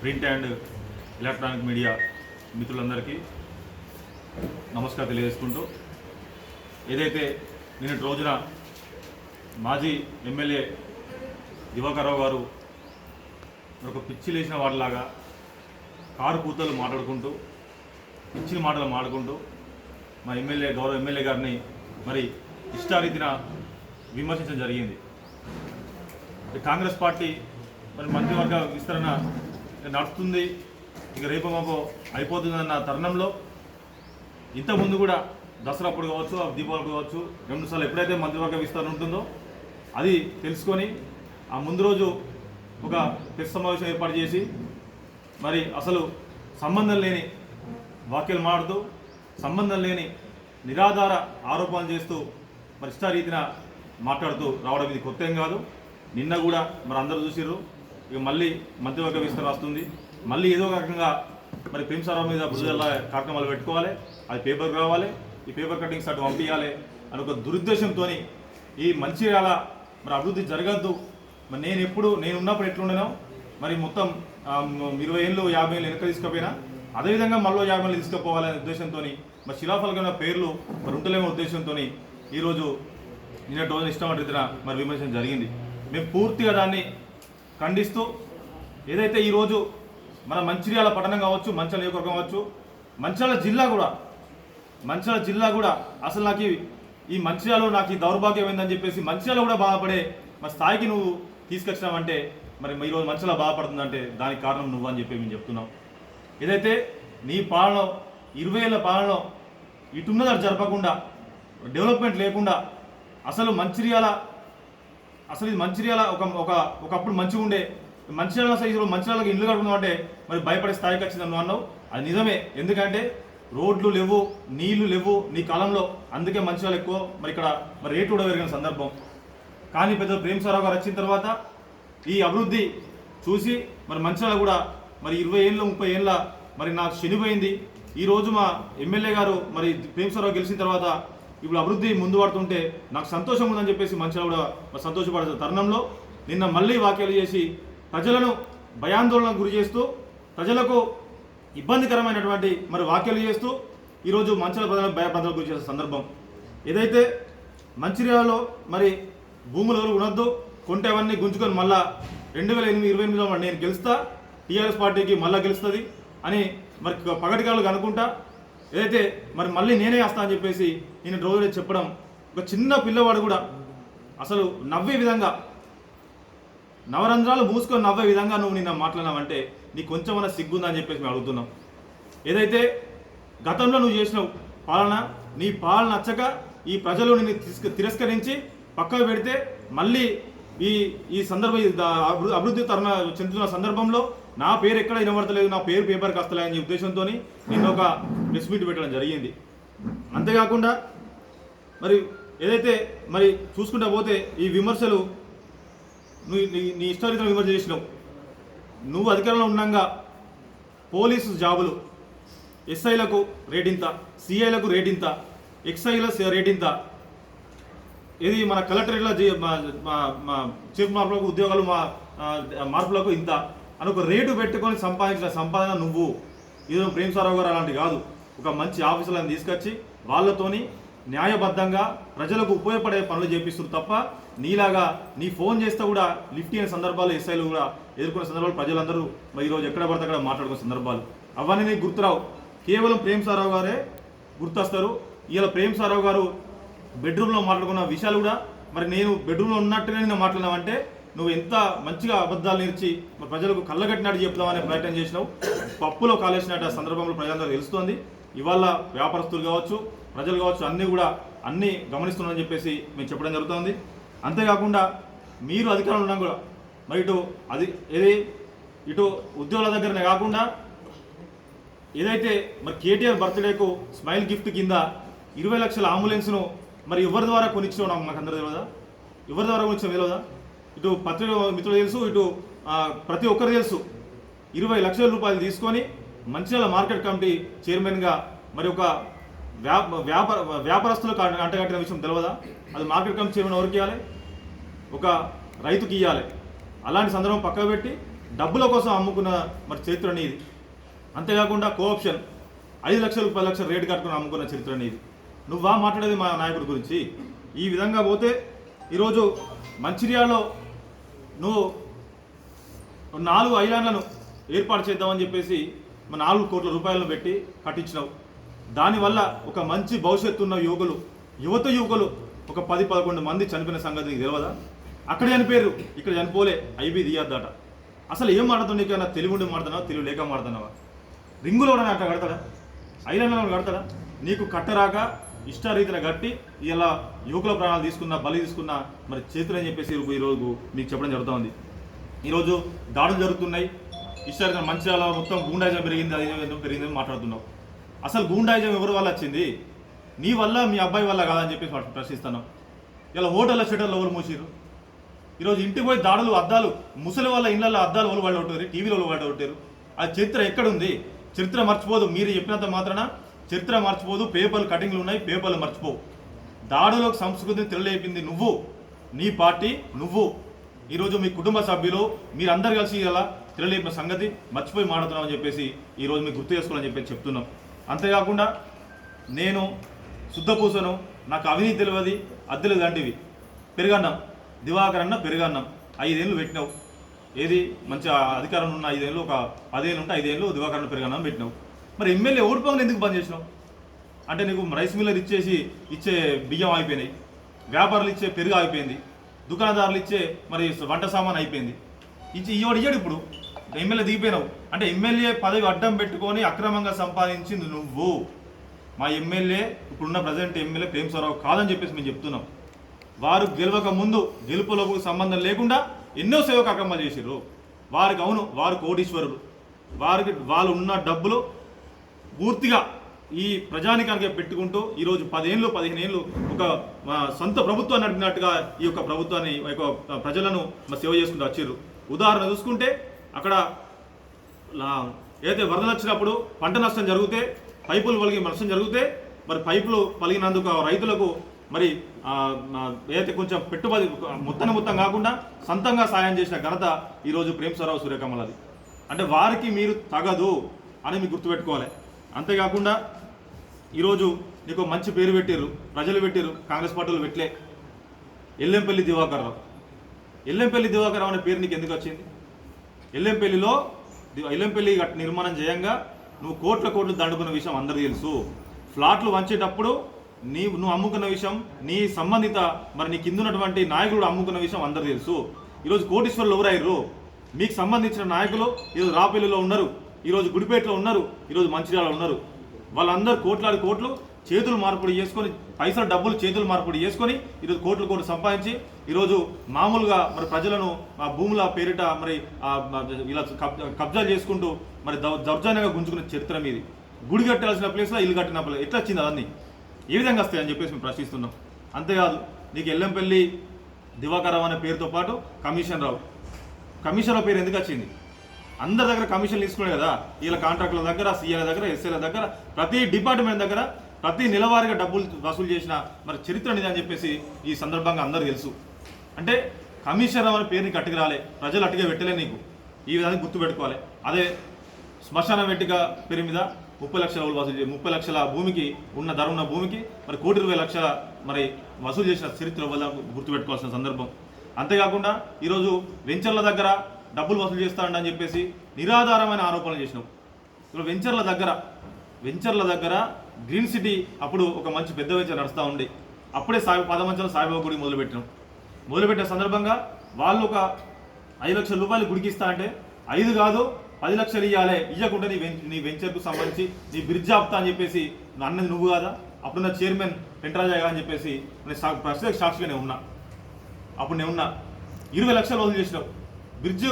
Print and electronic media మిత్రులందరికీ నమస్కారం తెలియజేసుకుంటూ ఏదైతే నిన్నటి రోజున మాజీ ఎమ్మెల్యే దివాకర్రావు గారు ఒక పిచ్చి లేచిన వాటిలాగా కారు కూతలు మాట్లాడుకుంటూ పిచ్చిన మాటలు మాట్లాడుకుంటూ మా ఎమ్మెల్యే గౌరవ ఎమ్మెల్యే గారిని మరి ఇష్టారీతిన విమర్శించడం జరిగింది. కాంగ్రెస్ పార్టీ మరి మంత్రివర్గ విస్తరణ నడుస్తుంది. ఇక రేపు మాపో అయిపోతుందన్న తరుణంలో ఇంతకుముందు కూడా దసరా అప్పుడు కావచ్చు దీపావళి కావచ్చు రెండు సార్లు ఎప్పుడైతే మంత్రివర్గ విస్తరణ ఉంటుందో అది తెలుసుకొని ఆ ముందు రోజు ఒక ప్రెస్ సమావేశం ఏర్పాటు చేసి మరి అసలు సంబంధం లేని వాక్యాలు మాడుతూ సంబంధం లేని నిరాధార ఆరోపణలు చేస్తూ మరి ఇష్టారీతిన మాట్లాడుతూ రావడం ఇది కొత్త ఏం కాదు. నిన్న కూడా మరి అందరూ చూసిర్రు. ఇక మళ్ళీ మంత్రివర్గ విస్తరణ వస్తుంది. మళ్ళీ ఏదో ఒక రకంగా మరి ప్రేమసారావు మీద బుద్ధుల కార్యక్రమాలు పెట్టుకోవాలి. అది పేపర్ రావాలి. ఈ పేపర్ కటింగ్స్ అటు పంపించాలి అని ఒక దురుద్దేశంతో ఈ మంచిర్యాల మరి అభివృద్ధి జరగద్దు. మరి నేను ఎప్పుడు నేను ఉన్నప్పుడు ఎట్లుండేనో మరి మొత్తం ఇరవై ఏళ్ళు యాభై ఏళ్ళు వెనక తీసుకుపోయినా అదేవిధంగా మళ్ళీ యాభై ఏళ్ళు తీసుకుపోవాలనే ఉద్దేశంతో మరి శిలాఫలకమైన పేర్లు మరి ఉండలేమో ఉద్దేశంతో ఈరోజు నిన్నటి రోజున ఇష్టం రీతిన మరి విమర్శనం జరిగింది. మేము పూర్తిగా దాన్ని ఖండిస్తూ ఏదైతే ఈరోజు మన మంచిర్యాల పట్టణం కావచ్చు మంచాల నియోజకవర్గం కావచ్చు మంచాల జిల్లా కూడా మంచాల జిల్లా కూడా అసలు నాకు ఈ- మంచిర్యాలో మంచిర్యాలలో నాకు ఈ దౌర్భాగ్యం ఏందని చెప్పేసి మంచిర్యాల కూడా బాధపడే మా స్థాయికి నువ్వు తీసుకొచ్చినావంటే మరి ఈరోజు మంచిర్యాల బాధపడుతుందంటే దానికి కారణం నువ్వు అని చెప్పి మేము చెప్తున్నాం. ఏదైతే నీ పాలన ఇరవై ఏళ్ళ పాలనలో ఇటున్నది జరపకుండా డెవలప్మెంట్ లేకుండా అసలు మంచిర్యాల అసలు ఇది మంచిర్యాల ఒక ఒక ఒకప్పుడు మంచిగా ఉండే మంచిర్యాల సైజులో మంచిర్యాలకు ఇల్లు కట్టుకున్నావు అంటే మరి భయపడే స్థాయికి వచ్చింది అన్నావు? అది నిజమే. ఎందుకంటే రోడ్లు లేవు నీళ్ళు లేవు నీ కాలంలో అందుకే మంచిర్యాల ఎక్కువ. మరి ఇక్కడ మరి రేటు కూడా పెరిగిన సందర్భం. కానీ పెద్ద ప్రేమసారావు గారు వచ్చిన తర్వాత ఈ అభివృద్ధి చూసి మరి మంచిర్యాల కూడా మరి ఇరవై ఏళ్ళ ముప్పై ఏళ్ళ మరి నాకు శనిపోయింది. ఈ రోజు మా ఎమ్మెల్యే గారు మరి ప్రేమసారావు గెలిచిన తర్వాత ఇప్పుడు అభివృద్ధి ముందు పడుతుంటే నాకు సంతోషం ఉందని చెప్పేసి మంచిగా కూడా మరి సంతోషపడే తరుణంలో నిన్న మళ్ళీ వ్యాఖ్యలు చేసి ప్రజలను భయాందోళనకు గురి చేస్తూ ప్రజలకు ఇబ్బందికరమైనటువంటి మరి వ్యాఖ్యలు చేస్తూ ఈరోజు మంచుల ప్రజల భయప్రాంతాలకు గురి చేసే సందర్భం. ఏదైతే మంచిర్యాలలో మరి భూములు ఎవరు ఉండొద్దు కొంటే అవన్నీ గుంజుకొని మళ్ళా రెండు వేల ఎనిమిది ఇరవై ఎనిమిదిలో నేను గెలుస్తా టీఆర్ఎస్ పార్టీకి మళ్ళా గెలుస్తుంది అని మరి పగటికాలు అనుకుంటా ఏదైతే మరి మళ్ళీ నేనే వేస్తా అని చెప్పేసి నేను రోజు చెప్పడం ఒక చిన్న పిల్లవాడు కూడా అసలు నవ్వే విధంగా నవరంధ్రాలు మూసుకొని నవ్వే విధంగా నువ్వు నిన్న మాట్లాడినావంటే నీకు సిగ్గుందా సిగ్గుందని చెప్పేసి మేము అడుగుతున్నాం. ఏదైతే గతంలో నువ్వు చేసినావు పాలన నీ పాలన నచ్చక ఈ ప్రజలు నిన్ను తిరస్క తిరస్కరించి పక్కకు పెడితే మళ్ళీ ఈ ఈ సందర్భ అభివృద్ధి తరుణ చెందుతున్న సందర్భంలో నా పేరు ఎక్కడ వినబడతలేదు నా పేరు పేపర్కి వస్తలేదని ఉద్దేశంతో నేను ఒక ప్రెస్ మీట్ పెట్టడం జరిగింది. అంతేకాకుండా మరి ఏదైతే మరి చూసుకుంటా పోతే ఈ విమర్శలు నువ్వు నీ- నీ ఇష్టారీతిలో విమర్శ చేసినావు. నువ్వు అధికారంలో ఉన్నాగా పోలీసు జాబులు ఎస్ఐలకు రేటింత సిఐలకు రేటింత ఎక్స్ఐల రేటింత. ఇది మన కలెక్టరేట్లో చీఫ్ మార్పులకు ఉద్యోగాలు మా మార్పులకు ఇంత. అని ఒక రేటు పెట్టుకొని సంపాదించిన సంపాదన నువ్వు. ఇది ప్రేమసారావు గారు అలాంటి కాదు. ఒక మంచి ఆఫీసులను తీసుకొచ్చి వాళ్ళతోని న్యాయబద్ధంగా ప్రజలకు ఉపయోగపడే పనులు చేపిస్తారు తప్ప నీలాగా నీ ఫోన్ చేస్తే కూడా లిఫ్ట్ అయిన సందర్భాలు ఎస్ఐలు కూడా ఎదుర్కొన్న సందర్భాలు ప్రజలందరూ మరి ఈరోజు ఎక్కడ పడితే అక్కడ మాట్లాడుకునే సందర్భాలు. అవన్నీ నీకు గుర్తురావు. కేవలం ప్రేమసారావు గారే గుర్తొస్తారు. ఇలా ప్రేమసారావు గారు బెడ్రూమ్లో మాట్లాడుకున్న విషయాలు కూడా మరి నేను బెడ్రూమ్లో ఉన్నట్టుగా నేను మాట్లాడినామంటే నువ్వు ఎంత మంచిగా అబద్ధాలు నేర్చి మరి ప్రజలకు కళ్ళగట్టినట్టు చెప్తామనే ప్రయత్నం చేసినావు. పప్పులో కాలేసినట్టు ఆ సందర్భంలో ప్రజలందరూ తెలుస్తోంది. ఇవాళ వ్యాపారస్తులు కావచ్చు ప్రజలు కావచ్చు అన్నీ కూడా అన్నీ గమనిస్తున్నారని చెప్పేసి మేము చెప్పడం జరుగుతుంది. అంతేకాకుండా మీరు అధికారంలో ఉన్నా కూడా మరి ఇటు అది ఏది? ఇటు ఉద్యోగుల దగ్గరనే కాకుండా ఏదైతే మరి కేటీఆర్ బర్త్డేకు స్మైల్ గిఫ్ట్ కింద ఇరవై లక్షల అంబులెన్స్ను మరి ఎవరి ద్వారా కొనిచ్చావు నాకు మాకు అందరూ తెలియదా ఎవరి ద్వారా కొనిచ్చావు తెలియదా ఇటు పత్రిక మిత్రులు తెలుసు ఇటు ప్రతి ఒక్కరు తెలుసు. ఇరవై లక్షల రూపాయలు తీసుకొని మంచిర్యాల మార్కెట్ కమిటీ చైర్మన్గా మరి ఒక వ్యాప వ్యాపార వ్యాపారస్తులకు అంటగట్టిన విషయం తెలియదా అది మార్కెట్ కమిటీ చైర్మన్ ఎవరికి ఇవ్వాలి ఒక రైతుకి ఇవ్వాలి అలాంటి సందర్భం పక్కకు పెట్టి డబ్బుల కోసం అమ్ముకున్న మరి చరిత్ర అనేది. అంతేకాకుండా కోఆప్షన్. ఐదు లక్షలు పది లక్షలు రేటు కట్టుకుని అమ్ముకున్న చరిత్ర అనేది. నువ్వా మాట్లాడేది మా నాయకుడి గురించి? ఈ విధంగా పోతే ఈరోజు మంచిర్యాలలో నువ్వు నాలుగు ఐలాండ్లను ఏర్పాటు చేద్దామని చెప్పేసి మన నాలుగు కోట్ల రూపాయలను పెట్టి కట్టించినావు. దానివల్ల ఒక మంచి భవిష్యత్తు ఉన్న యువకులు యువత యువకులు ఒక పది పదకొండు మంది చనిపోయిన సంగతి నీకు తెలియదా అక్కడ చనిపోయారు ఇక్కడ చనిపోలే ఐబీ దియద్దట అసలు ఏం మాట్లాడుతుంది నీకైనా తెలివి ఉండి మాడుతున్నావా తెలివి లేక మాడుతున్నావా రింగులో కూడా అట్లా కడతాడా? ఐలాండ్లో కడతాడా? నీకు కట్టరాక ఇష్టారీతిన కట్టి ఇలా యువకుల ప్రాణాలు తీసుకున్న బలి తీసుకున్న మరి చేతులు అని చెప్పేసి ఈరోజు మీకు చెప్పడం జరుగుతోంది. ఈరోజు దాడులు జరుగుతున్నాయి. ఇష్టారీతిన మంచిర్యాల మొత్తం గూండాయిజం పెరిగింది అది ఎందుకు పెరిగిందని మాట్లాడుతున్నావు అసలు గూండాయిజం ఎవరి వల్ల వచ్చింది? నీ వల్ల మీ అబ్బాయి వల్ల కాదని చెప్పేసి ప్రశ్నిస్తున్నాం. ఇలా హోటల్ షటర్లు ఎవరు మూసిరు ఈరోజు ఇంటికి పోయి దాడులు అద్దాలు ముసలి వాళ్ళ ఇళ్ళల్లో అద్దాలు వాళ్ళు వాళ్ళు కొట్టారు టీవీలో వాళ్ళు వాళ్ళు ఆ చరిత్ర ఎక్కడుంది? చరిత్ర మర్చిపోదు. మీరు చెప్పినంత మాత్రాన చరిత్ర మర్చిపోదు పేపర్లు కటింగ్లు ఉన్నాయి పేపర్లు మర్చిపోవు. దాడులకు సంస్కృతిని తెరలేపింది నువ్వు నీ పార్టీ నువ్వు. ఈరోజు మీ కుటుంబ సభ్యులు మీరందరు కలిసి ఇలా తెరలేపిన సంగతి మర్చిపోయి మాట్లాడుతున్నామని చెప్పేసి ఈరోజు మీకు గుర్తు చేసుకోవాలని చెప్పేసి చెప్తున్నాం. అంతేకాకుండా నేను శుద్ధపూసను నాకు అవినీతి తెలియదు అద్దెలు లాంటివి పెరుగన్నం దివాకర్ అన్న పెరుగన్నం. ఐదేళ్ళు పెట్టినావు. ఏది మంచి అధికారంలో ఉన్న ఐదేళ్ళు ఒక పదేళ్ళు ఉంటే ఐదేళ్ళు దివాకరణ పెరుగన్నం పెట్టినావు. మరి ఎమ్మెల్యే ఓడిపోగానే ఎందుకు బంద్ చేసినావు? అంటే నీకు రైస్ మిల్లర్ ఇచ్చేసి ఇచ్చే బియ్యం అయిపోయినాయి వ్యాపారులు ఇచ్చే పెరుగు అయిపోయింది దుకాణదారులు ఇచ్చే మరి వంట సామాన్ అయిపోయింది. ఇచ్చి ఇవాడు ఇయ్యాడు ఇప్పుడు. ఎమ్మెల్యే దిగిపోయినావు. అంటే ఎమ్మెల్యే పదవి అడ్డం పెట్టుకొని అక్రమంగా సంపాదించింది నువ్వు. మా ఎమ్మెల్యే ఇప్పుడున్న ప్రజెంట్ ఎమ్మెల్యే ప్రేమస్వరావు కాదని చెప్పేసి మేము చెప్తున్నాం. వారు గెలవక ముందు గెలుపులకు సంబంధం లేకుండా ఎన్నో సేవకు అక్రమాలు చేసిర్రు. వారికి అవును వారు కోటీశ్వరులు. వారికి వాళ్ళు ఉన్న డబ్బులు పూర్తిగా ఈ ప్రజానికానికి పెట్టుకుంటూ ఈరోజు పదేళ్ళు పదిహేను ఏళ్ళు ఒక సొంత ప్రభుత్వాన్ని నడిపినట్టుగా ఈ యొక్క ప్రభుత్వాన్ని యొక్క ప్రజలను మరి సేవ చేసుకుంటూ వచ్చిర్రు. ఉదాహరణ చూసుకుంటే అక్కడ ఏదైతే వరదలు వచ్చినప్పుడు పంట నష్టం జరిగితే పైపులు పలిగి నష్టం జరిగితే మరి పైపులు పలిగినందుకు రైతులకు మరి ఏదైతే కొంచెం పెట్టుబడి మొత్తం మొత్తం కాకుండా సొంతంగా సాయం చేసిన ఘనత ఈరోజు ప్రేమస్వరావు సూర్యకమలది. అంటే వారికి మీరు తగదు అని మీరు గుర్తుపెట్టుకోవాలి. అంతేకాకుండా ఈరోజు నీకు మంచి పేరు పెట్టారు ప్రజలు పెట్టారు కాంగ్రెస్ పార్టీలు పెట్టలే. ఎల్లంపల్లి దివాకర్ రావు. ఎల్లంపల్లి దివాకర్ రావు అనే పేరు నీకు ఎందుకు వచ్చింది? ఎల్లంపల్లిలో ఎల్లంపల్లి నిర్మాణం చేయంగా నువ్వు కోట్ల కోట్లు దండుకున్న విషయం అందరు తెలుసు. ఫ్లాట్లు వంచేటప్పుడు నీ నువ్వు అమ్ముకున్న విషయం నీ సంబంధిత మరి నీ కిందున్నటువంటి నాయకుడు అమ్ముకున్న విషయం అందరు తెలుసు. ఈరోజు కోటీశ్వరులు ఎవరయ్యారు మీకు సంబంధించిన నాయకులు ఈరోజు రాపల్లిలో ఉన్నారు. ఈరోజు గుడిపేటలో ఉన్నారు ఈరోజు మంచిర్యాలలో ఉన్నారు. వాళ్ళందరూ కోట్లాది కోట్లు చేతులు మార్పిడి చేసుకొని పైసలు డబ్బులు చేతులు మార్పిడి చేసుకొని ఈరోజు కోట్లు కోట్లు సంపాదించి ఈరోజు మామూలుగా మరి ప్రజలను ఆ భూముల పేరిట మరి ఇలా కబ్- కబ్జాలు చేసుకుంటూ మరి దౌర్జన్యంగా గుంజుకునే చరిత్ర మీది. గుడి కట్టాల్సిన ప్లేస్లో ఇల్లు కట్టిన ప్లేస్ ఎట్లా వచ్చింది అవన్నీ? ఏ విధంగా వస్తాయని చెప్పేసి మేము ప్రశ్నిస్తున్నాం. అంతేకాదు నీకు ఎల్లంపల్లి దివాకరం అనే పేరుతో పాటు కమిషన్ రావు. కమిషన్ల పేరు ఎందుకు వచ్చింది? అందరి దగ్గర కమిషన్ తీసుకునే కదా వీళ్ళ కాంట్రాక్టుల దగ్గర సీఏల దగ్గర ఎస్ఏల దగ్గర ప్రతి డిపార్ట్మెంట్ దగ్గర ప్రతి నెలవారీగా డబ్బులు వసూలు చేసిన మరి చరిత్ర అనేది అని చెప్పేసి ఈ సందర్భంగా అందరూ తెలుసు. అంటే కమిషన్ అనే పేరుని కట్టుకు రాలే ప్రజలు అట్టుగా పెట్టలే నీకు. ఈ విధంగా గుర్తుపెట్టుకోవాలి అదే శ్మశాన వెట్టిక పేరు మీద ముప్పై లక్షల వసూలు ముప్పై లక్షల భూమికి ఉన్న ధర ఉన్న భూమికి మరి కోటి ఇరవై లక్షల మరి వసూలు చేసిన చరిత్ర వల్ల గుర్తుపెట్టుకోవాల్సిన సందర్భం. అంతేకాకుండా ఈరోజు వెంచర్ల దగ్గర డబ్బులు వసూలు చేస్తాడని చెప్పేసి నిరాధారమైన ఆరోపణలు చేసినావు ఇప్పుడు వెంచర్ల దగ్గర వెంచర్ల దగ్గర గ్రీన్ సిటీ అప్పుడు ఒక మంచి పెద్ద వెంచర్ నడుస్తూ ఉండి. అప్పుడే సాయి పదమంచల సాయిబాబా గుడి మొదలుపెట్టినాం. మొదలుపెట్టిన సందర్భంగా వాళ్ళు ఒక ఐదు లక్షల రూపాయలు గుడికి ఇస్తా అంటే ఐదు కాదు పది లక్షలు ఇవ్వాలి ఇవ్వకుండా నీ వెం నీ వెంచర్కు సంబంధించి నీ బ్రిడ్జ్ ఆపుతా అని చెప్పేసి అన్నది నువ్వు కాదా? అప్పుడున్న చైర్మన్ వెంకటరాజయ్య అని చెప్పేసి నేను సా- సాక్షిగా నేను ఉన్నా. అప్పుడు నేను ఉన్నా. ఇరవై లక్షలు వసూలు చేసినావు బ్రిడ్జ్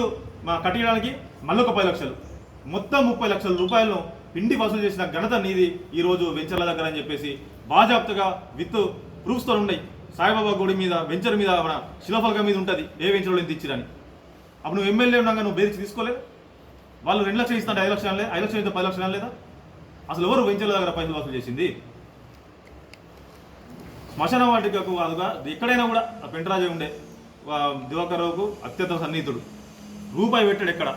మా కట్టడానికి మళ్ళీ ఒక పది లక్షలు. మొత్తం ముప్పై లక్షల రూపాయలను పిండి వసూలు చేసిన ఘనత నీది ఈరోజు వెంచర్ల దగ్గర అని చెప్పేసి బాజాప్తగా విత్ ప్రూఫ్స్తో ఉన్నాయి. సాయిబాబా గుడి మీద వెంచర్ మీద మన శిలఫలకం మీద ఉంటుంది. ఏ వెంచర్లో ఎంత ఇచ్చిరని. అప్పుడు నువ్వు ఎమ్మెల్యే ఉన్నాగా నువ్వు బెదిరించి తీసుకోలేదు? వాళ్ళు రెండు లక్షలు ఇస్తాంటే ఐదు లక్షలు ఐదు లక్షలు ఇస్తే పది లక్షలు లేదా అసలు ఎవరు వెంచర్ల దగ్గర పైసలు వసూలు చేసింది? శ్మశాన వాటికకు అదుగా ఎక్కడైనా కూడా ఆ పెంటరాజే ఉండే దివాకరావుకు అత్యంత సన్నిహితుడు. రూపాయి పెట్టాడు ఎక్కడ?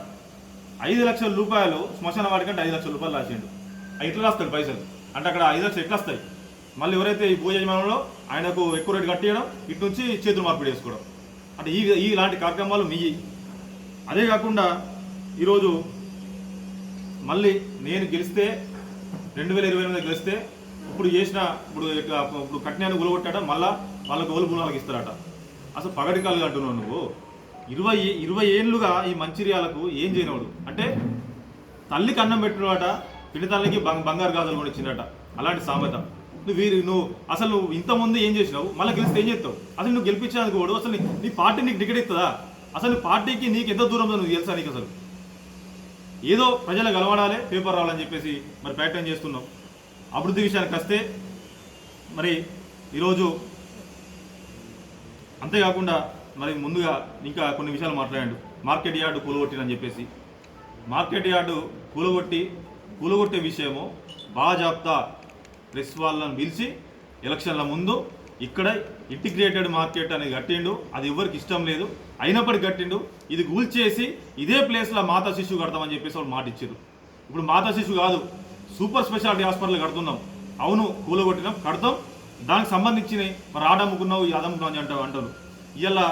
ఐదు లక్షల రూపాయలు శ్మశాన వాడికంటే ఐదు లక్షల రూపాయలు రాసిండు అవి ఎట్లా రాస్తాడు పైసలు? అంటే అక్కడ ఐదు లక్షలు ఎట్లా వస్తాయి మళ్ళీ ఎవరైతే ఈ భూ యజమానంలో ఆయనకు ఎక్కువ రేటు కట్టేయడం ఇటు నుంచి చేతులు మార్పిడి చేసుకోవడం. అంటే ఈ ఈ ఇలాంటి కార్యక్రమాలు మియ్యి అదే కాకుండా ఈరోజు మళ్ళీ నేను గెలిస్తే రెండు వేల ఇరవై ఎనిమిది గెలిస్తే ఇప్పుడు చేసిన ఇప్పుడు ఇట్లా ఇప్పుడు కట్నాన్ని గులగొట్టాట మళ్ళా వాళ్ళకు ఓలు భూములకు ఇస్తారట అసలు పగడికాలు అంటున్నావు నువ్వు. ఇరవై ఇరవై ఏళ్ళుగా ఈ మంచిర్యాలకు ఏం చేయనివాడు? అంటే తల్లికి అన్నం పెట్టినవాట పిడి తల్లికి బంగ బంగారు గాజులు కూడా ఇచ్చినట అలాంటి సామెత. నువ్వు వీరు నువ్వు అసలు నువ్వు ఇంతకుముందు ఏం చేసినావు? మళ్ళీ గెలిస్తే ఏం చేస్తావు? అసలు నువ్వు గెలిపించేందుకు వాడు అసలు నీ- పార్టీ నీకు టికెట్ ఇస్తుందా? అసలు పార్టీకి నీకు ఎంత దూరం నువ్వు తెలుసా నీకు అసలు? ఏదో ప్రజలు గలవడాలే పేపర్ రావాలని చెప్పేసి మరి ప్రయత్నం చేస్తున్నాం అభివృద్ధి విషయానికి వస్తే మరి ఈరోజు అంతేకాకుండా మరి ముందుగా ఇంకా కొన్ని విషయాలు మాట్లాడాడు. మార్కెట్ యార్డు కూలగొట్టినని చెప్పేసి. మార్కెట్ యార్డు కూలగొట్టి కూలగొట్టే విషయము బాజాప్తా ప్రెస్ వాళ్ళని పిలిచి ఎలక్షన్ల ముందు ఇక్కడ ఇంటిగ్రేటెడ్ మార్కెట్ అనేది కట్టిండు. అది ఎవరికి ఇష్టం లేదు. అయినప్పటికీ కట్టిండు. ఇది కూల్చేసి ఇదే ప్లేస్లో మాతా శిశువు కడతామని చెప్పేసి వాళ్ళు మాట ఇచ్చారు ఇప్పుడు మాతా శిశువు కాదు సూపర్ స్పెషాలిటీ హాస్పిటల్ కడుతున్నాం. అవును కూలగొట్టినాం కడతాం. దానికి సంబంధించిన మరి ఆడమ్ముకున్నావు ఈ అదమ్ముకున్నావు అని అంటారు. ఇలా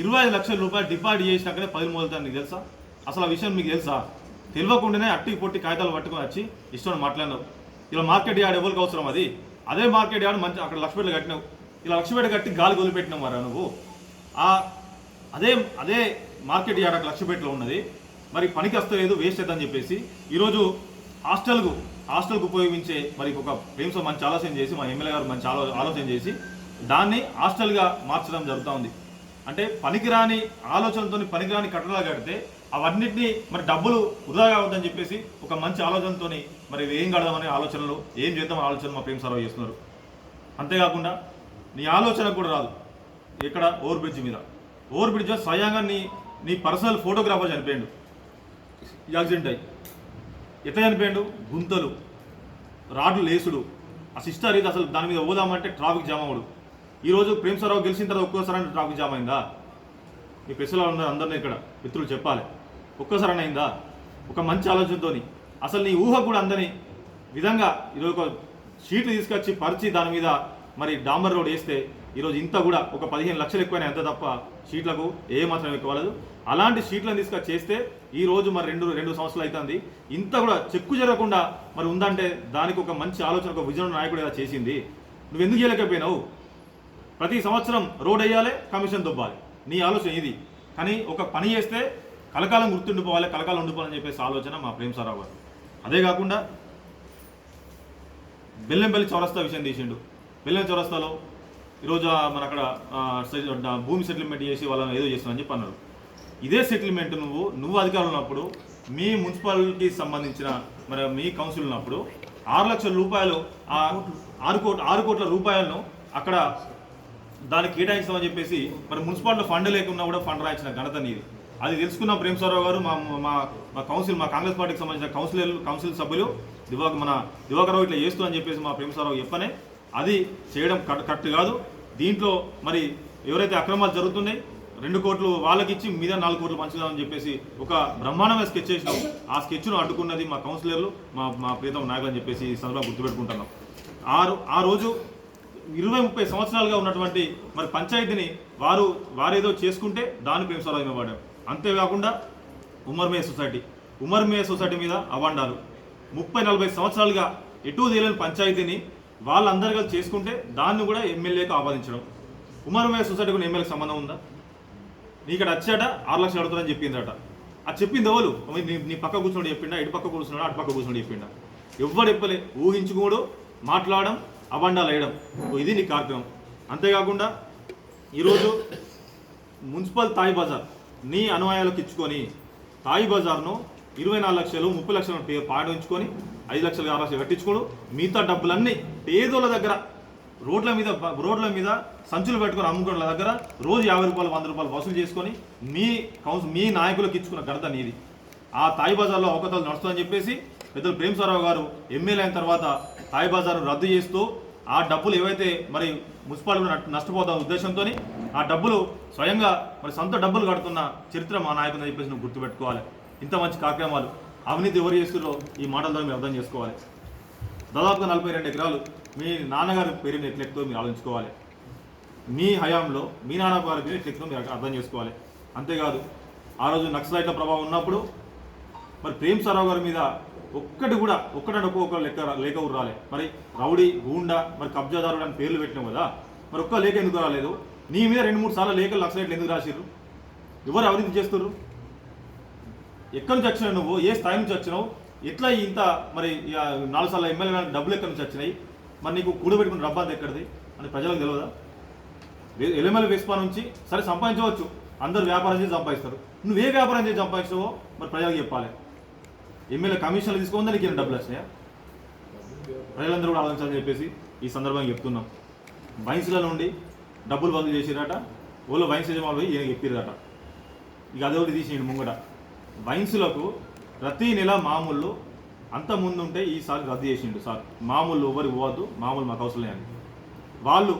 ఇరవై ఐదు లక్షల రూపాయలు డిపాజిట్ చేసినాకనే పది మొదలుతాను నీకు తెలుసా? అసలు ఆ విషయం మీకు తెలుసా? తెలియకుండానే అట్టి పొట్టి కాగితాలు పట్టుకొని వచ్చి ఇష్టం మాట్లాడినావు. ఇలా మార్కెట్ యార్డ్ ఎవరికి అవసరం అది? అదే మార్కెట్ యార్డ్ మంచి అక్కడ లక్షపేట కట్టినావు. ఇలా లక్షపేట కట్టి గాలి వదిలిపెట్టినావు మరి నువ్వు? ఆ అదే అదే మార్కెట్ యార్డ్ అక్కడ లక్షపేటలో ఉన్నది. మరి పనికి వస్తలేదు వేస్ట్ అవుతుందని చెప్పేసి ఈరోజు హాస్టల్కు హాస్టల్కు ఉపయోగించే మరి ఒక ప్రేమ్స్ మంచి ఆలోచన చేసి మా ఎమ్మెల్యే గారు మంచి ఆలో ఆలోచన చేసి దాన్ని హాస్టల్గా మార్చడం జరుగుతూ ఉంది అంటే పనికిరాని ఆలోచనతో పనికిరాని కట్టడాలు కడితే అవన్నిటిని మరి డబ్బులు వృధా కావద్దని చెప్పేసి ఒక మంచి ఆలోచనతో మరి ఏం కడదామనే ఆలోచనలు ఏం చేద్దాం ఆలోచన మా ప్రేమ సర్వ్ చేస్తున్నారు. అంతేకాకుండా నీ ఆలోచన కూడా రాదు. ఇక్కడ ఓవర్ బ్రిడ్జ్ మీద. ఓవర్ బ్రిడ్జ్ స్వయంగా నీ నీ పర్సనల్ ఫోటోగ్రాఫర్ చనిపోయాడు. యాక్సిడెంట్ అయ్యి. ఎట్లా చనిపోయాడు? గుంతలు రాడ్లు లేసుడు. ఆ సిస్టర్ ఇది అసలు దాని మీద పోదామంటే ట్రాఫిక్ జామ్ అవ్వడు. ఈరోజు ప్రేమ్ సరావు గెలిచిన తర్వాత ఒక్కోసారి అంటే ట్రాఫిక్ జామ్ అయిందా? మీ ప్రశ్నలో ఉన్నారు అందరినీ ఇక్కడ మిత్రులు చెప్పాలి. ఒక్కసారి అయిందా? ఒక మంచి ఆలోచనతోని. అసలు నీ ఊహ కూడా అందని విధంగా ఈరోజు ఒక షీట్లు తీసుకొచ్చి పరిచి దాని మీద మరి డాంబర్ రోడ్ వేస్తే ఈరోజు ఇంత కూడా ఒక పదిహేను లక్షలు ఎక్కువైనా ఎంత తప్ప షీట్లకు ఏ మాత్రం ఎక్కువలేదు అలాంటి షీట్లను తీసుకొచ్చి చేస్తే ఈ రోజు మరి రెండు రెండు సంవత్సరాలు అవుతుంది. ఇంత కూడా చెక్కు జరగకుండా మరి ఉందంటే దానికి ఒక మంచి ఆలోచన ఒక విజయం నాయకుడు ఇలా చేసింది. నువ్వు ఎందుకు చేయలేకపోయినావు? ప్రతి సంవత్సరం రోడ్ వేయాలి కమిషన్ దొబ్బాలి. నీ ఆలోచన ఇది. కానీ ఒక పని చేస్తే కలకాలం గుర్తుండిపోవాలి కలకాలం ఉండిపోవాలని చెప్పేసి ఆలోచన మా ప్రేమ్ సారావు గారు. అదే కాకుండా బెల్లంపల్లి చౌరస్తా విషయం తీసిండు. బెల్లం చౌరస్తాలో ఈరోజు మన అక్కడ భూమి సెటిల్మెంట్ చేసి వాళ్ళని ఏదో చేస్తున్నా అని చెప్పి అన్నారు. ఇదే సెటిల్మెంట్ నువ్వు నువ్వు అధికారులు ఉన్నప్పుడు మీ మున్సిపాలిటీకి సంబంధించిన మరి మీ కౌన్సిల్ ఉన్నప్పుడు ఆరు లక్షల రూపాయలు ఆరు కోట్ల ఆరు కోట్ల రూపాయలను అక్కడ దానికి కేటాయిస్తామని చెప్పేసి మరి మున్సిపాలిటీలో ఫండ్ లేకున్నా కూడా ఫండ్ రాయించిన ఘనత నీది. అది తెలుసుకున్న ప్రేమ్ సారావు గారు మా మా మా కౌన్సిల్ మా కాంగ్రెస్ పార్టీకి సంబంధించిన కౌన్సిలర్ కౌన్సిల్ సభ్యులు. దివాక మన దివాకరావు ఇట్లా చేస్తూ అని చెప్పేసి మా ప్రేమ్ సారావు చెప్పనే అది చేయడం కరెక్ట్ కాదు. దీంట్లో మరి ఎవరైతే అక్రమాలు జరుగుతున్నాయి రెండు కోట్లు వాళ్ళకి ఇచ్చి మీద నాలుగు కోట్లు పంచుదామని చెప్పేసి ఒక బ్రహ్మాండమైన స్కెచ్ చేసినాం. ఆ స్కెచ్ను అడ్డుకున్నది మా కౌన్సిలర్లు మా మా ప్రీతం నాయకులు అని చెప్పేసి ఈ సందర్భంగా గుర్తుపెట్టుకుంటున్నాం. ఆ ఆ రోజు ఇరవై ముప్పై సంవత్సరాలుగా ఉన్నటువంటి మరి పంచాయతీని వారు వారేదో చేసుకుంటే దాని మేము స్వరాజ్యం ఇవ్వడం అంతేకాకుండా ఉమర్మే సొసైటీ. ఉమర్మే సొసైటీ మీద అవాండాలు ముప్పై నలభై సంవత్సరాలుగా ఎటు తేలని పంచాయతీని వాళ్ళందరూ కలిసి చేసుకుంటే దాన్ని కూడా ఎమ్మెల్యేకు ఆపాదించడం. ఉమర్మే సొసైటీ కూడా ఎమ్మెల్యేకి సంబంధం ఉందా? నీ ఇక్కడ వచ్చాట ఆరు లక్షలు అడుగుతారని చెప్పిందట. అది చెప్పింది ఎవరు? నీ నీ పక్క కూర్చున్నాడు చెప్పిండా? ఇటు పక్క కూర్చున్నాడు? అటు పక్క కూర్చున్నాడు చెప్పిండా? ఎవ్వడు చెప్పలే. ఊహించుకోడు మాట్లాడడం అబండాలు వేయడం. ఓ ఇది నీ కార్యక్రమం. అంతేకాకుండా ఈరోజు మున్సిపల్ తాయి బజార్ నీ అనుయాయాలకు ఇచ్చుకొని తాయి బజార్ను ఇరవై నాలుగు లక్షలు ముప్పై లక్షలు పే- పాటించుకొని ఐదు లక్షలు ఆరు లక్షలు కట్టించుకోడు. మిగతా డబ్బులన్నీ పేదోళ్ళ దగ్గర రోడ్ల మీద రోడ్ల మీద సంచులు పెట్టుకొని అమ్ముకున్న దగ్గర రోజు యాభై రూపాయలు వంద రూపాయలు వసూలు చేసుకొని మీ కౌన్స్ మీ నాయకులకు ఇచ్చుకున్న ఘనత నీది. ఆ తాయి బజార్లో అవకతలు నడుస్తుందని చెప్పేసి పెద్దలు ప్రేమసారావు గారు ఎమ్మెల్యే అయిన తర్వాత తాయి బజార్ రద్దు చేస్తూ ఆ డబ్బులు ఏవైతే మరి మున్సిపాలిటీ నష్టపోతా ఉద్దేశంతో ఆ డబ్బులు స్వయంగా మరి సొంత డబ్బులు కడుతున్న చరిత్ర మా నాయకుని చెప్పేసి నువ్వు గుర్తుపెట్టుకోవాలి. ఇంత మంచి కార్యక్రమాలు అవినీతి ఎవరు చేస్తున్నారో ఈ మాటల ద్వారా మీరు అర్థం చేసుకోవాలి. దాదాపుగా నలభై రెండు ఎకరాలు మీ నాన్నగారి పేరు మీద ఎట్లెక్తో మీరు ఆలోచించుకోవాలి. మీ హయాంలో మీ నాన్నగారి పేరు ఎట్లెక్తో మీరు అర్థం చేసుకోవాలి. అంతేకాదు ఆ రోజు నక్సలైట్ల ప్రభావం ఉన్నప్పుడు మరి ప్రేమ్ సరావు గారి మీద ఒక్కటి కూడా ఒక్కటంటే ఒక్కొక్క లెక్క లేఖ రాలే. మరి రౌడీ గూండా మరి కబ్జాదారుడు అని పేర్లు పెట్టినావు కదా మరి ఒక్క లేఖ ఎందుకు రాలేదు? నీ మీద రెండు మూడు సార్లు లేఖలు నక్సలైట్లు ఎందుకు రాసిర్రు? ఎవరు అవినీతి చేస్తున్నారు ఎక్కడి నుంచి వచ్చినావు నువ్వు? ఏ స్థాయి నుంచి వచ్చినావు? ఎట్లా ఇంత మరి నాలుగు సార్లు ఎమ్మెల్యే డబ్బులు ఎక్కడి నుంచి వచ్చినాయి? మరి నీకు కూడబెట్టుకున్న రబ్బాది ఎక్కడిది? అని ప్రజలకు తెలియదా వే- ఎలమెల వేస్పా నుంచి సరే సంపాదించవచ్చు. అందరు వ్యాపారం చేసి సంపాదిస్తారు. నువ్వు ఏ వ్యాపారం చేసి సంపాదించావో మరి ప్రజలకు చెప్పాలి. ఎమ్మెల్యే కమిషన్లు తీసుకోవద్దా నీకు డబ్బులు వచ్చినాయా ప్రజలందరూ కూడా ఆలోచించాలని చెప్పేసి ఈ సందర్భంగా చెప్తున్నాం. వైన్స్ల నుండి డబ్బులు బదులు చేసిరట ఓలో వైన్స్ యజమానులు పోయి ఈయన చెప్పిరట ఇక అదే ఒకటి తీసి ముంగట. వైన్స్లకు ప్రతి నెల మామూలు అంత ముందు ఉంటే ఈసారి రద్దు చేసిండు సార్. మామూలు ఎవరికి పోవద్దు మామూలు మాకు అవసరం లేని వాళ్ళు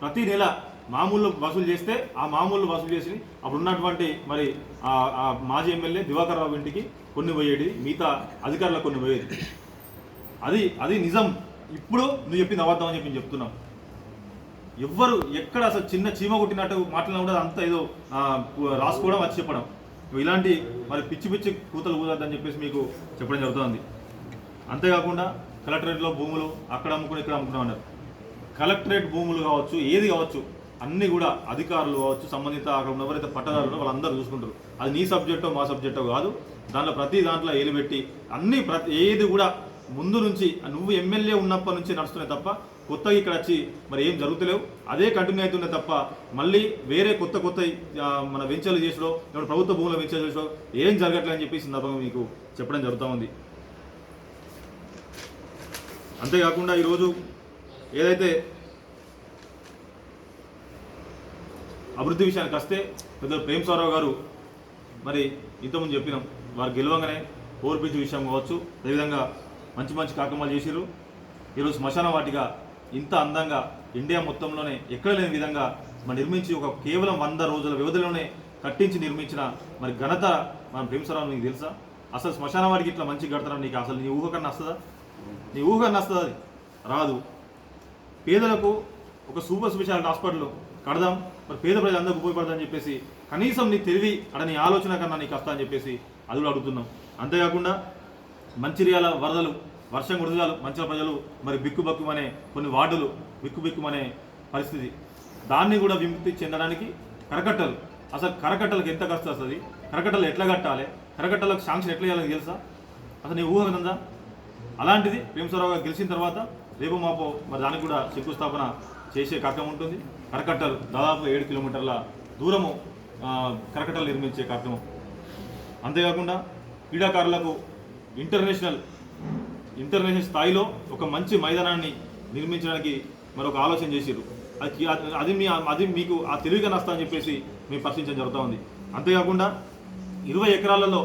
ప్రతి నెల మామూలు వసూలు చేస్తే ఆ మామూలు వసూలు చేసి అప్పుడు ఉన్నటువంటి మరి ఆ మాజీ ఎమ్మెల్యే దివాకర్ రావు ఇంటికి కొన్ని పోయేది మిగతా అధికారులకు కొన్ని పోయేది. అది అది నిజం. ఇప్పుడు నువ్వు చెప్పింది అబద్ధం అని చెప్పి చెప్తున్నావు చెప్తున్నాం. ఎవ్వరు ఎక్కడ అసలు చిన్న చీమ కొట్టినట్టు మాట్లాడినా కూడా అంత ఏదో రాసుకోవడం వచ్చి చెప్పడం ఇలాంటి మరి పిచ్చి పిచ్చి కూతలు కూదద్దని చెప్పేసి మీకు చెప్పడం జరుగుతుంది. అంతేకాకుండా కలెక్టరేట్లో భూములు అక్కడ అమ్ముకుని ఇక్కడ అమ్ముకున్నాం అన్నారు కలెక్టరేట్ భూములు కావచ్చు ఏది కావచ్చు అన్నీ కూడా అధికారులు కావచ్చు సంబంధిత అక్కడ ఉన్న ఎవరైతే పట్టదారులు వాళ్ళందరూ చూసుకుంటారు. అది నీ సబ్జెక్టో మా సబ్జెక్టో కాదు. దాంట్లో ప్రతి దాంట్లో ఏలు అన్నీ అన్ని ప్రతి ఏది కూడా ముందు నుంచి నువ్వు ఎమ్మెల్యే ఉన్నప్పటి నుంచి నడుస్తున్నాయి తప్ప కొత్తగా ఇక్కడ వచ్చి మరి ఏం జరుగుతలేవు. అదే కంటిన్యూ అవుతున్నాయి తప్ప మళ్ళీ వేరే కొత్త కొత్త మన వెంచర్లు చేసడో లేకపోతే ప్రభుత్వ భూముల వెంచర్ చేసడో ఏం జరగట్లేదని అని చెప్పి సందర్భంగా మీకు చెప్పడం జరుగుతూ ఉంది. అంతేకాకుండా ఈరోజు ఏదైతే అభివృద్ధి విషయానికి వస్తే పెద్దలు ప్రేమ్ సారావు గారు మరి ఇంతకుముందు చెప్పినాం వారు గెలవంగానే ఓర్పించే విషయం కావచ్చు అదేవిధంగా మంచి మంచి కార్యక్రమాలు చేసిరు ఈరోజు శ్మశాన వాటిగా ఇంత అందంగా ఇండియా మొత్తంలోనే ఎక్కడ లేని విధంగా మరి నిర్మించి ఒక కేవలం వంద రోజుల వ్యవధిలోనే కట్టించి నిర్మించిన మరి ఘనత మన ప్రేమ్ సారావు నీకు తెలుసా? అసలు శ్మశాన వాటికి ఇట్లా మంచి కడతారా నీకు? అసలు నీ ఊహ కన్నా వస్తుందా? నీ ఊహ కన్నా వస్తుందా అది? రాదు. పేదలకు ఒక సూపర్ స్పెషాలిటీ హాస్పిటల్ కడదాం. మరి పేద ప్రజలందరికీ ఉపయోగపడదని చెప్పేసి కనీసం నీ తెలివి అక్కడ నీ ఆలోచన కన్నా నీకు వస్తా అని చెప్పేసి అది కూడా అడుగుతున్నాం. అంతేకాకుండా మంచిర్యాల వరదలు వర్షం కురదాలు మంచిర్యాల ప్రజలు మరి బిక్కుబక్కుమనే కొన్ని వార్డులు బిక్కుబిక్కుమనే పరిస్థితి. దాన్ని కూడా విముక్తి చెందడానికి కరకట్టలు. అసలు కరకట్టలకు ఎంత ఖర్చు వస్తుంది? కరకట్టలు ఎట్లా కట్టాలి? కరకట్టలకు శాంక్షన్ ఎట్లా చేయాలని తెలుసా? అసలు నీ ఊహ అలాంటిది ప్రేమసరావు గారు గెలిచిన తర్వాత రేపు మాపో మరి దానికి కూడా శంకుస్థాపన చేసే కార్యక్రమం ఉంటుంది. కరకట్టలు దాదాపు ఏడు కిలోమీటర్ల దూరము కరకట్టలు నిర్మించే కార్యక్రమం. అంతేకాకుండా క్రీడాకారులకు ఇంటర్నేషనల్ ఇంటర్నేషనల్ స్థాయిలో ఒక మంచి మైదానాన్ని నిర్మించడానికి మరొక ఆలోచన చేసిర్రు. అది అది మీ అది మీకు ఆ తెలివిగా నస్తా అని చెప్పేసి మేము పరిశీలించడం జరుగుతూ ఉంది. అంతేకాకుండా ఇరవై ఎకరాలలో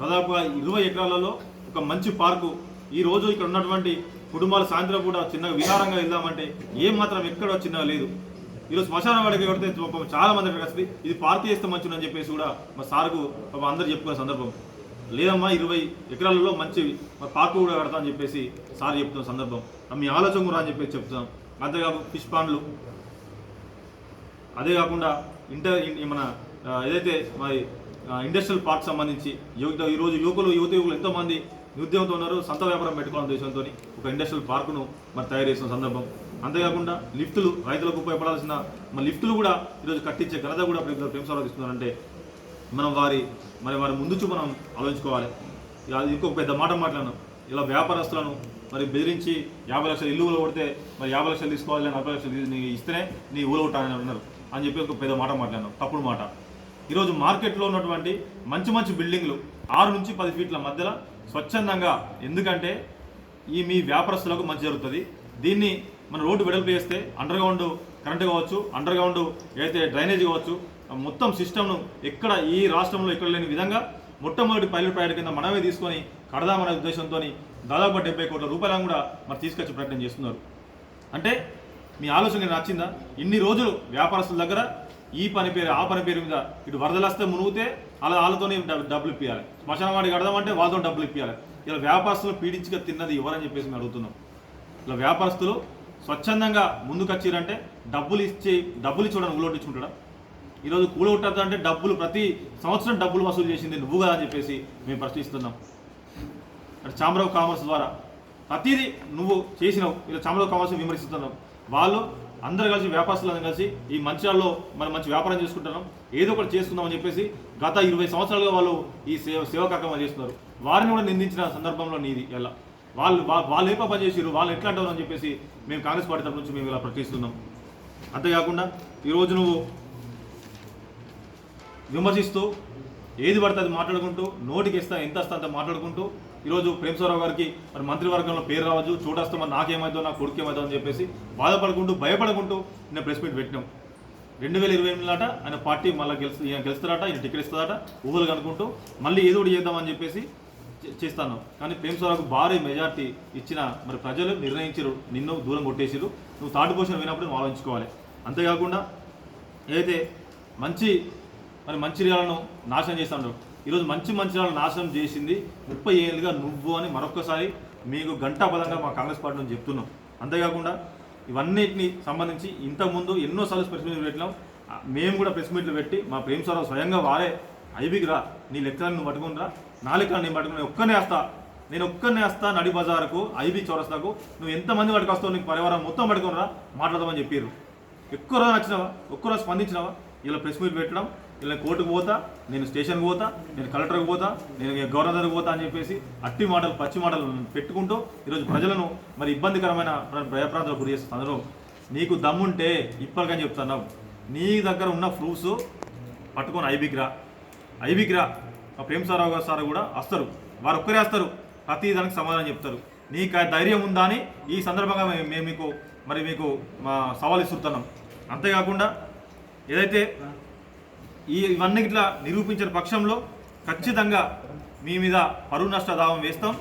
దాదాపుగా ఇరవై ఎకరాలలో ఒక మంచి పార్కు ఈరోజు ఇక్కడ ఉన్నటువంటి కుటుంబాలు సాయంత్రం కూడా చిన్నగా విహారంగా వెళ్దామంటే ఏమాత్రం మాత్రం ఎక్కడ చిన్నగా లేదు. ఈరోజు శ్మశాన వాడికి ఎవరితే చాలా మంది ఇక్కడికి ఇది పార్క్ చేస్తే మంచిదని చెప్పేసి కూడా మా సార్కు పాపం అందరు చెప్పుకునే సందర్భం. లేదమ్మా ఇరవై ఎకరాలలో మంచి మా పార్కు కూడా కడతా అని చెప్పేసి సార్ చెప్తున్న సందర్భం. మీ ఆలోచన కూడా అని చెప్పేసి చెప్తాం అంతేకాదు ఫిష్ పాండ్లు. అదే కాకుండా ఇంటర్ మన ఏదైతే మరి ఇండస్ట్రియల్ పార్క్ సంబంధించి యువత ఈరోజు యువకులు యువత యువకులు ఎంతోమంది నిరుద్యోగంతో ఉన్నారు సొంత వ్యాపారం పెట్టుకోవాలనే ఉద్దేశంతో ఒక ఇండస్ట్రియల్ పార్కును మరి తయారు చేసిన సందర్భం. అంతేకాకుండా లిఫ్టులు రైతులకు ఉపయోగపడాల్సిన మన లిఫ్టులు కూడా ఈరోజు కట్టించే ఘనత కూడా ప్రేమ ప్రేమసారావు ఇస్తున్నారంటే మనం వారి మరి వారి ముందు చూపు మనం ఆలోచించుకోవాలి. ఇలా అది ఇంకొక పెద్ద మాట మాట్లాడినాం. ఇలా వ్యాపారస్తులను మరి బెదిరించి యాభై లక్షలు ఇల్లు కొడితే మరి యాభై లక్షలు తీసుకోవాలి నలభై లక్షలు నీ ఇస్తేనే నీ ఊలగొట్టాలని అన్నారు అని చెప్పి ఒక పెద్ద మాట మాట్లాడినాం. తప్పుడు మాట. ఈరోజు మార్కెట్లో ఉన్నటువంటి మంచి మంచి బిల్డింగ్లు ఆరు నుంచి పది ఫీట్ల మధ్యలో స్వచ్ఛందంగా ఎందుకంటే ఈ మీ వ్యాపారస్తులకు మంచి జరుగుతుంది. దీన్ని మన రోడ్డు వెడల్పు చేస్తే అండర్ గ్రౌండ్ కరెంట్ కావచ్చు అండర్ గ్రౌండ్ ఏదైతే డ్రైనేజ్ కావచ్చు మొత్తం సిస్టమ్ను ఎక్కడ ఈ రాష్ట్రంలో ఎక్కడ లేని విధంగా మొట్టమొదటి పైలట్ ప్రాజెక్ట్ కింద మనమే తీసుకొని కడదామనే ఉద్దేశంతో దాదాపు డెబ్బై కోట్ల రూపాయలను కూడా మరి తీసుకొచ్చే ప్రయత్నం చేస్తున్నారు. అంటే మీ ఆలోచన నచ్చిందా? ఇన్ని రోజులు వ్యాపారస్తుల దగ్గర ఈ పని పేరు ఆ పని పేరు మీద ఇటు వరదలు వస్తే మునుగుతే అలా వాళ్ళతోనే డబ్బులు ఇప్పించాలి శ్మశాన వాడికి కడదామంటే వాళ్ళతో డబ్బులు ఇప్పించాలి ఇలా వ్యాపారస్తులు పీడించగా తిన్నది ఎవరని చెప్పేసి మేము అడుగుతున్నాం. ఇలా వ్యాపారస్తులు స్వచ్ఛందంగా ముందుకొచ్చిరంటే డబ్బులు ఇచ్చి డబ్బులు ఇచ్చి ఊలోటించుకుంటాడా ఈరోజు కూలగొట్టద్దు అంటే డబ్బులు ప్రతి సంవత్సరం డబ్బులు వసూలు చేసింది నువ్వు కదా అని చెప్పేసి మేము ప్రశ్నిస్తున్నాం. అంటే ఛాంబర్ ఆఫ్ కామర్స్ ద్వారా ప్రతిదీ నువ్వు చేసినావు. ఇలా ఛాంబర్ ఆఫ్ కామర్స్ విమర్శిస్తున్నావు వాళ్ళు అందరు కలిసి వ్యాపారస్తులందరూ కలిసి ఈ మంచిర్యాలలో మనం మంచి వ్యాపారం చేసుకుంటున్నాం. ఏదో ఒకటి చేసుకుందామని చెప్పేసి గత ఇరవై సంవత్సరాలుగా వాళ్ళు ఈ సేవ సేవా కార్యక్రమాలు చేస్తున్నారు. వారిని కూడా నిందించిన సందర్భంలో నీది ఎలా? వాళ్ళు వాళ్ళు ఏమో పని చేసిరు వాళ్ళు ఎట్లా అంటారు అని చెప్పేసి మేము కాంగ్రెస్ పార్టీ తరఫు నుంచి మేము ఇలా ప్రకటిస్తున్నాం. అంతేకాకుండా ఈరోజు నువ్వు విమర్శిస్తూ ఏది పడితే అది మాట్లాడుకుంటూ నోటికి ఇస్తా ఎంత వస్తా అంత మాట్లాడుకుంటూ ఈరోజు ప్రేమస్వరరావు గారికి మరి మంత్రివర్గంలో పేరు రావచ్చు చోటొస్తే మరి నాకేమవుతుందో నా కొడుకు ఏమవుతుందో అని చెప్పేసి బాధపడుకుంటూ భయపడుకుంటూ నేను ప్రెస్ మీట్ పెట్టినాం. రెండు వేల ఇరవై ఎనిమిదిలాట ఆయన పార్టీ మళ్ళీ గెలుస్తు ఈయన గెలుస్తారట ఈయన టికెట్ ఇస్తారట ఊహలు కనుక్కుంటూ మళ్ళీ ఏదో ఒకటి చేద్దామని చెప్పేసి చేస్తాను. కానీ ప్రేమస్వరావుకు భారీ మెజార్టీ ఇచ్చిన మరి ప్రజలు నిర్ణయించరు. నిన్ను దూరం కొట్టేసిరు నువ్వు థర్డ్ పొజిషన్ వినప్పుడు నువ్వు ఆలోచించుకోవాలి. అంతేకాకుండా ఏదైతే మంచి మరి మంచిర్యాలను నాశనం చేస్తాడు ఈరోజు మంచి మంచిర్యాలను నాశనం చేసింది ముప్పై ఏళ్ళుగా నువ్వు అని మరొకసారి మీకు గంటాపదంగా మా కాంగ్రెస్ పార్టీ నుంచి చెప్తున్నాం. అంతేకాకుండా ఇవన్నిటిని సంబంధించి ఇంతకుముందు ఎన్నోసార్లు ప్రెస్ మీట్లు పెట్టినాం. మేము కూడా ప్రెస్ మీట్లు పెట్టి మా ప్రేమ స్వరావు స్వయంగా వారే ఐబీకి రా నీ లెక్కలను నువ్వు పట్టుకుని రా. నాలుగు నేను పట్టుకుని ఒక్కనే వస్తా. నేను ఒక్కనే వస్తా నడి బజారుకు ఐబీ చౌరస్తాకు. నువ్వు ఎంతమంది వాటికి వస్తావు? నీకు పరివారం మొత్తం పట్టుకుని రా మాట్లాడదామని చెప్పారు ఎక్కువ రోజు నచ్చినావా? ఒక్క రోజు స్పందించినావా? ఇలా ప్రెస్ మీట్ పెట్టడం ఇలా కోర్టుకు పోతా నేను స్టేషన్కి పోతా నేను కలెక్టర్కి పోతా నేను గవర్నర్కి పోతా అని చెప్పేసి అట్టి మాటలు పచ్చి మాటలు పెట్టుకుంటూ ఈరోజు ప్రజలను మరి ఇబ్బందికరమైన ప్ర- భయప్రాంతాలకు గురి చేస్తున్నారు నీకు దమ్ముంటే ఇప్పటికని చెప్తున్నావు నీ దగ్గర ఉన్న ప్రూఫ్స్ పట్టుకొని ఐబీకి రా. ఐబీకి రా. ప్రేమ్ సారావు గారు సార్ కూడా వస్తారు. వారు ఒక్కరే వస్తారు. ప్రతి దానికి సమాధానం చెప్తారు. నీకు ధైర్యం ఉందా అని ఈ సందర్భంగా మేము మీకు మరి మీకు మా సవాల్ ఇస్తున్నాం అంతేకాకుండా ఏదైతే ఈ ఇవన్నీ ఇట్లా నిరూపించిన పక్షంలో ఖచ్చితంగా మీ మీద పరువు నష్ట దావం వేస్తాం.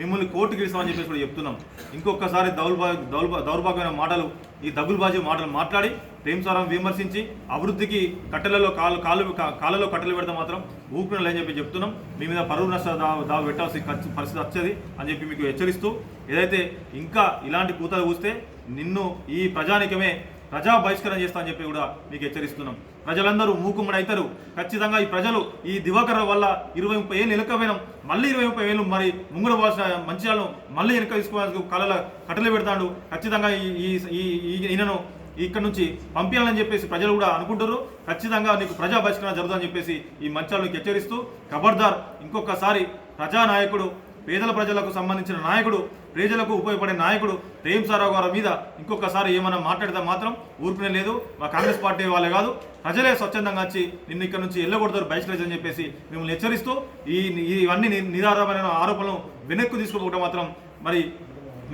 మిమ్మల్ని కోర్టుకి ఇస్తామని చెప్పేసి కూడా చెప్తున్నాం. ఇంకొకసారి దౌర్భా దౌర్భా దౌర్భాగ్యమైన మాటలు ఈ దగులుబాజీ మాటలు మాట్లాడి ప్రేమసారం విమర్శించి అభివృద్ధికి కట్టెలలో కాలు కాలు కాళ్ళలో కట్టెలు పెడితే మాత్రం ఊపిన లేని చెప్పి చెప్తున్నాం. మీ మీద పరువు నష్ట దావ దావ పెట్టాల్సిన పరిస్థితి వచ్చేది అని చెప్పి మీకు హెచ్చరిస్తూ ఏదైతే ఇంకా ఇలాంటి కూతలు కూస్తే నిన్ను ఈ ప్రజానికమే ప్రజా బహిష్కరణ చేస్తా అని చెప్పి కూడా మీకు హెచ్చరిస్తున్నాం. ప్రజలందరూ మూకుమ్మడి అవుతారు ఖచ్చితంగా ఈ ప్రజలు ఈ దివాకర వల్ల ఇరవై ముప్పై ఏళ్ళు వెనకపోయినాం మళ్ళీ ఇరవై ముప్పై ఏళ్ళు మరి ముంగడ పోవాల్సిన మంచిర్యాలను మళ్ళీ వెనక తీసుకోవాల్సిన కళల కట్టలు పెడతాడు. ఖచ్చితంగా ఈ- ఈయనను ఇక్కడ నుంచి పంపించాలని చెప్పేసి ప్రజలు కూడా అనుకుంటారు. ఖచ్చితంగా నీకు ప్రజా బహిష్కరణ జరుగుతుందని చెప్పేసి ఈ మంచాలను హెచ్చరిస్తూ ఖబర్దార్ ఇంకొకసారి ప్రజానాయకుడు పేదల ప్రజలకు సంబంధించిన నాయకుడు ప్రజలకు ఉపయోగపడే నాయకుడు ప్రేమ్ సారావు గారి మీద ఇంకొకసారి ఏమైనా మాట్లాడితే మాత్రం ఊరుకునే లేదు. మా కాంగ్రెస్ పార్టీ వాళ్ళే కాదు. ప్రజలే స్వచ్ఛందంగా వచ్చి నిన్ను ఇక్కడ నుంచి వెళ్ళకూడదు బహిష్కరించని చెప్పేసి మిమ్మల్ని హెచ్చరిస్తూ ఈ ఇవన్నీ నిరారమైన ఆరోపణలు వెనక్కు తీసుకోకపోవడం మాత్రం మరి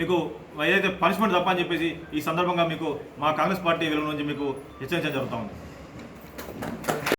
మీకు ఏదైతే పనిష్మెంట్ తప్ప అని చెప్పేసి ఈ సందర్భంగా మీకు మా కాంగ్రెస్ పార్టీ విలువ నుంచి మీకు హెచ్చరించడం జరుగుతూ ఉంది.